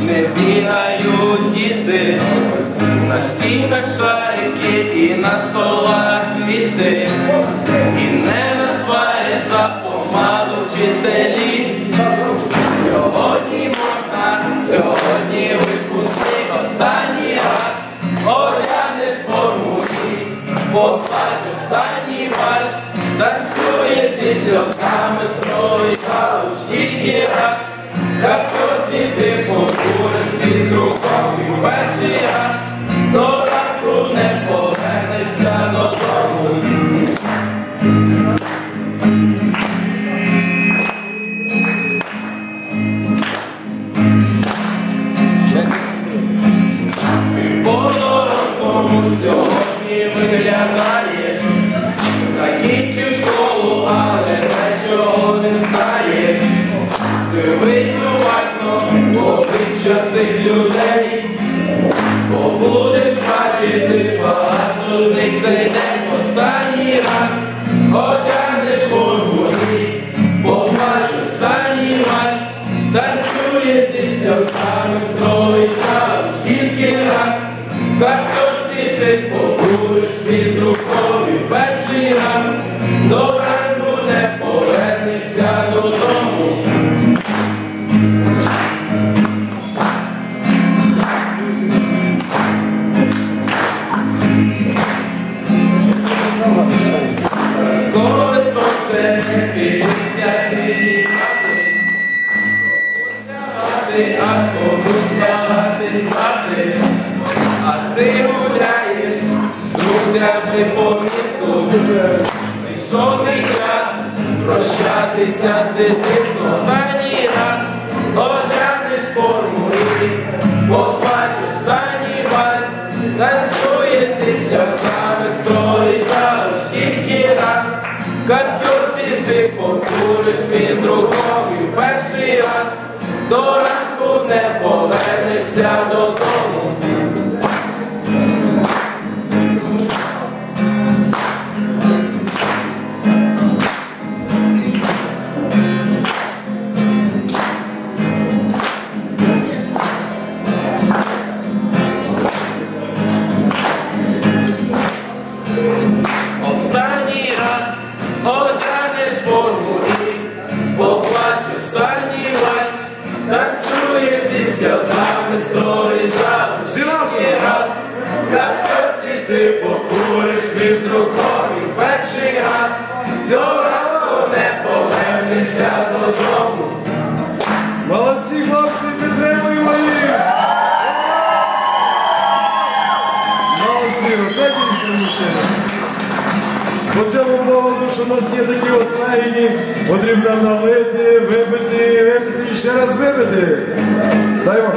Не бігають діти, на стінах шарики і на столах квіти, і не насварять за помаду вчителі. Сьогодні можна, сьогодні випускний останній раз, оглянеш форму і поплач останній вальс, танцює зі сльозами строй залуч тільки раз. Капоці ти покуриш свій руком і перший раз до ранку не повернешся додому. По-дорослому сьогодні виглядаєш, закінчив школу, але нічого не знаєш. Дивись в обличчя цих людей, бо будеш бачити багато з них цей день останній раз. Одягнеш форму і побач останній вальс, танцює зі сльозами строй залиш тільки раз. В картоці ти покуриш свій з друзями по місту. Прийшов твій час прощатися з дитинством. Останній раз одягнеш форму і побач останній вальс, танцює зі сльозами строй залиш тільки раз. В капюрці ти покуриш свій з рукою перший раз. До ранку не повернешся додому. Поплач танцуя здесь танцює зі сльозами строї за Всі раз. В капоці ти покуриш свій з перший раз, цього не повернешся додому. По цьому поводу, що в нас є такі от лагідні, потрібно налити, випити, випити і ще раз випити. Дай вам.